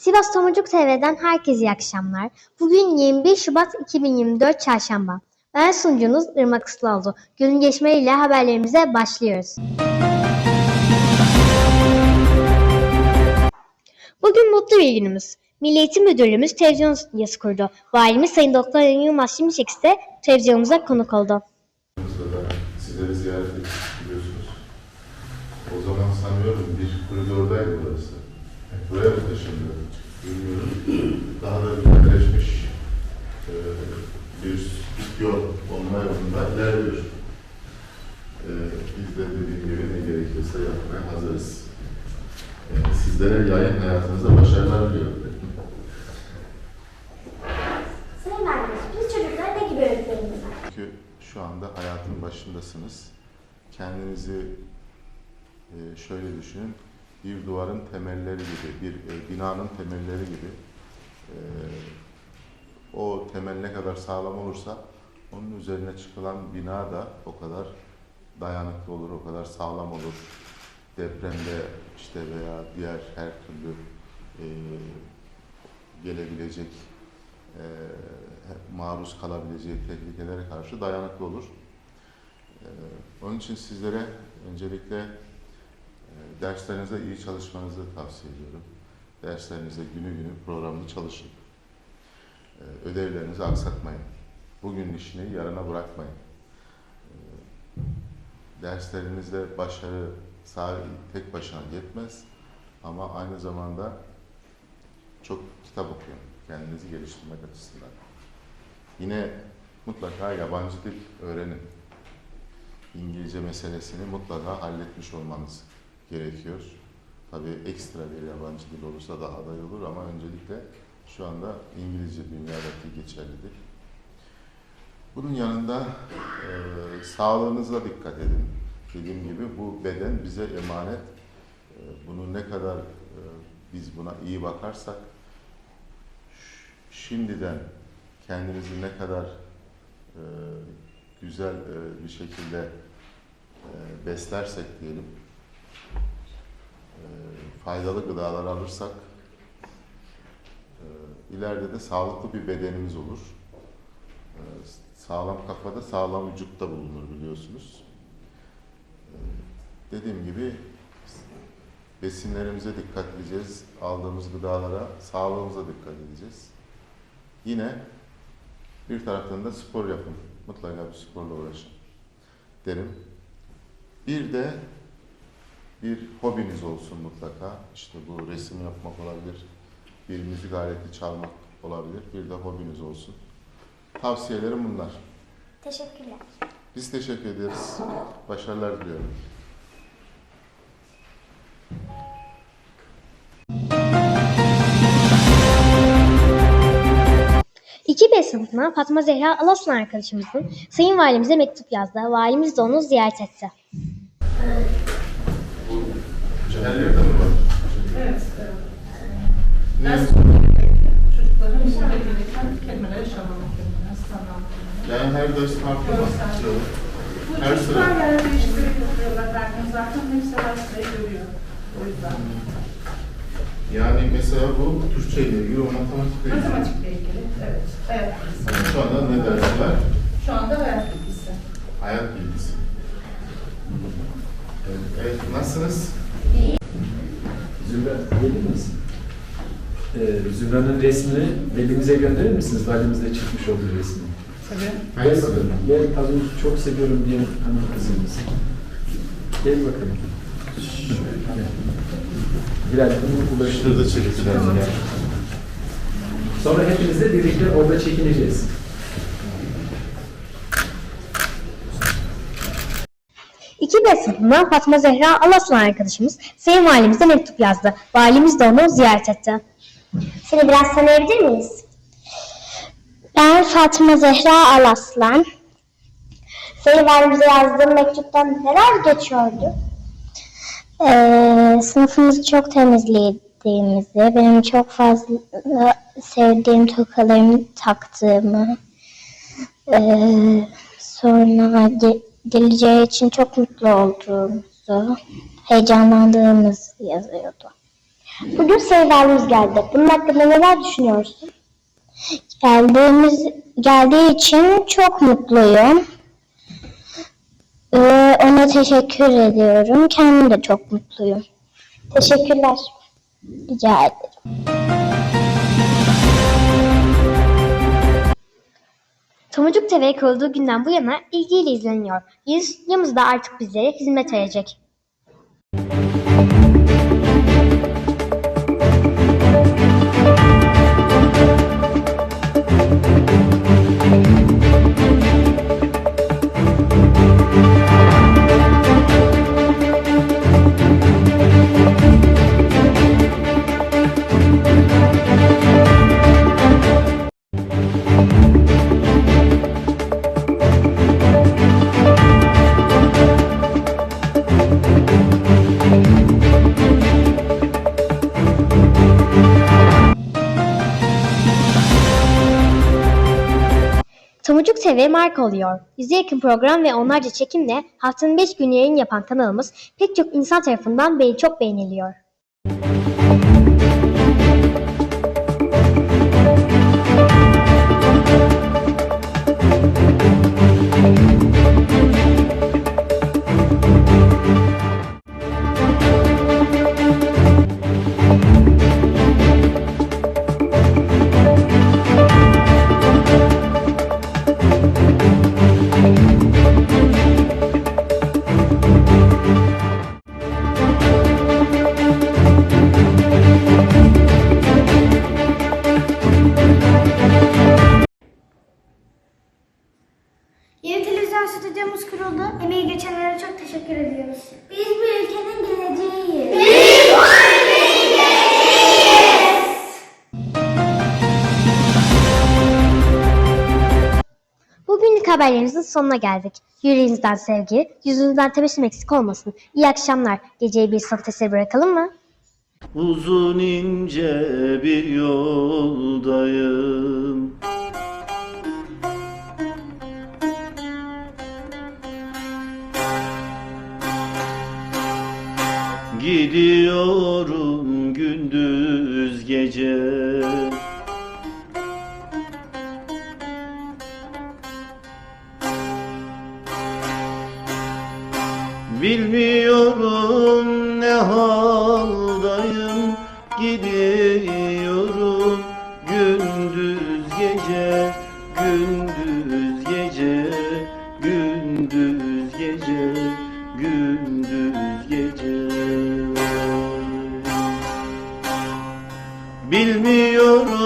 Sivas Tomurcuk TV'den herkese iyi akşamlar. Bugün 21 Şubat 2024 Çarşamba. Ben sunucunuz Irmak Islıoğlu. Günün gelişmeleriyle haberlerimize başlıyoruz. Bugün mutlu bir günümüz. Milli Eğitim Müdürlüğümüz televizyon stüdyosu kurdu. Valimiz Sayın Doktor Yılmaz Şimşek ise televizyonumuza konuk oldu. Sizleri ziyaret ettik biliyorsunuz. O zaman sanıyorum bir koridordaydı burası. Buraya mı taşındı? Bilmiyorum. Daha da güzelleşmiş e, bir stüdyo olma yolunda ilerliyor. E, biz de dediğim gibi ne gerekiyorsa yapmaya hazırız. E, sizlere yayın hayatınızda başarılar diliyorum. Sayın Valimiz, biz çocuklara ne gibi öğretmenimiz var? Çünkü şu anda hayatın başındasınız. Kendinizi e, şöyle düşünün, bir duvarın temelleri gibi, bir e, binanın temelleri gibi. E, o temel ne kadar sağlam olursa onun üzerine çıkılan bina da o kadar dayanıklı olur, o kadar sağlam olur. Depremde işte veya diğer her türlü e, gelebilecek e, maruz kalabileceği tehlikelere karşı dayanıklı olur. E, onun için sizlere öncelikle e, derslerinizde iyi çalışmanızı tavsiye ediyorum. Derslerinizde günü günü programlı çalışın. E, ödevlerinizi aksatmayın. Bugün işini yarına bırakmayın. E, derslerinizde başarı sadece tek başına yetmez ama aynı zamanda çok kitap okuyun kendinizi geliştirmek açısından. Yine mutlaka yabancı dil öğrenin. İngilizce meselesini mutlaka halletmiş olmanız gerekiyor. Tabii ekstra bir yabancı dil olursa daha da iyi olur ama öncelikle şu anda İngilizce dünyadaki geçerlidir. Bunun yanında e, sağlığınıza dikkat edin. Dediğim gibi bu beden bize emanet. E, bunu ne kadar e, biz buna iyi bakarsak şimdiden kendinizi ne kadar e, güzel e, bir şekilde e, beslersek diyelim, faydalı gıdalar alırsak e, ileride de sağlıklı bir bedenimiz olur. E, sağlam kafada sağlam vücutta bulunur biliyorsunuz. E, dediğim gibi besinlerimize dikkat edeceğiz, aldığımız gıdalara, sağlığımıza dikkat edeceğiz. Yine bir taraftan da spor yapın. Mutlaka bir sporla uğraşın derim. Bir de bir hobiniz olsun mutlaka. İşte bu resim yapmak olabilir, bir müzik aleti çalmak olabilir. Bir de hobiniz olsun. Tavsiyelerim bunlar. Teşekkürler. Biz teşekkür ederiz. Başarılar diliyorum. İki B sınıfına Fatma Zehra Alaslan arkadaşımızın Sayın Valimize mektup yazdı. Valimiz de onu ziyaret etti. Her yerde mi var? Evet, evet. Ne? Ders çocukların söylediğinden kelimeleri şamanlık kelimeleri, standart kelimeler. Yani her ders farklı mı? Bu Her çocuklar sıra. yer değiştirerek okuyorlar derken zaten hepsi her sırayı görüyor. O yüzden. Yani mesela bu Türkçe ile ilgili, o matematikle ilgili. Matematikle ilgili, evet. Hayat bilgisi. Şu anda ne dersi var? Şu anda hayat bilgisi. Hayat bilgisi. Evet, evet, nasılsınız? Zümra gelir misin? Ee, Zümra'nın resmini velimize gönderir misiniz? Valimizde çıkmış olduğu resmi. Tabii. Gel bakalım. Gel az önce çok seviyorum diye hanım kızımız. Gel bakalım. Bilal bunu ulaştır. Şurada çekiciler ya. Sonra hepinizle birlikte orada çekineceğiz. İki B sınıfına Fatma Zehra Alaslan arkadaşımız Sayın Valimize mektup yazdı. Valimiz de onu ziyaret etti. Seni biraz tanıyabilir miyiz? Ben Fatma Zehra Alaslan. Sayın Valimize yazdığım mektuptan neler geçiyordu? Ee, sınıfımızı çok temizlediğimizi, benim çok fazla sevdiğim tokalarımı taktığımı, ee, sonra geleceği için çok mutlu olduğumuzu, heyecanlandığımız yazıyordu. Bugün sevdalımız geldi. Bunun hakkında neler düşünüyorsun? Geldiğimiz geldiği için çok mutluyum. Ee, ona teşekkür ediyorum. Kendim de çok mutluyum. Teşekkürler. Rica ederim. Tomurcuk TV kurulduğu günden bu yana ilgiyle izleniyor. Yeni stüdyomuz da artık bizlere hizmet verecek. TV marka oluyor. Yüze yakın program ve onlarca çekimle haftanın 5 günü yayın yapan kanalımız pek çok insan tarafından be çok beğeniliyor. Teşekkür ediyoruz. Biz bu ülkenin geleceğiyiz. Bugünlük haberlerimizin sonuna geldik. Yüreğinizden sevgi, yüzünüzden tebessüm eksik olmasın. İyi akşamlar. Geceyi bir sanat eseri bırakalım mı? Uzun ince bir yoldayım Gidiyorum gündüz gece. Bilmiyorum ne haldayım Bilmiyorum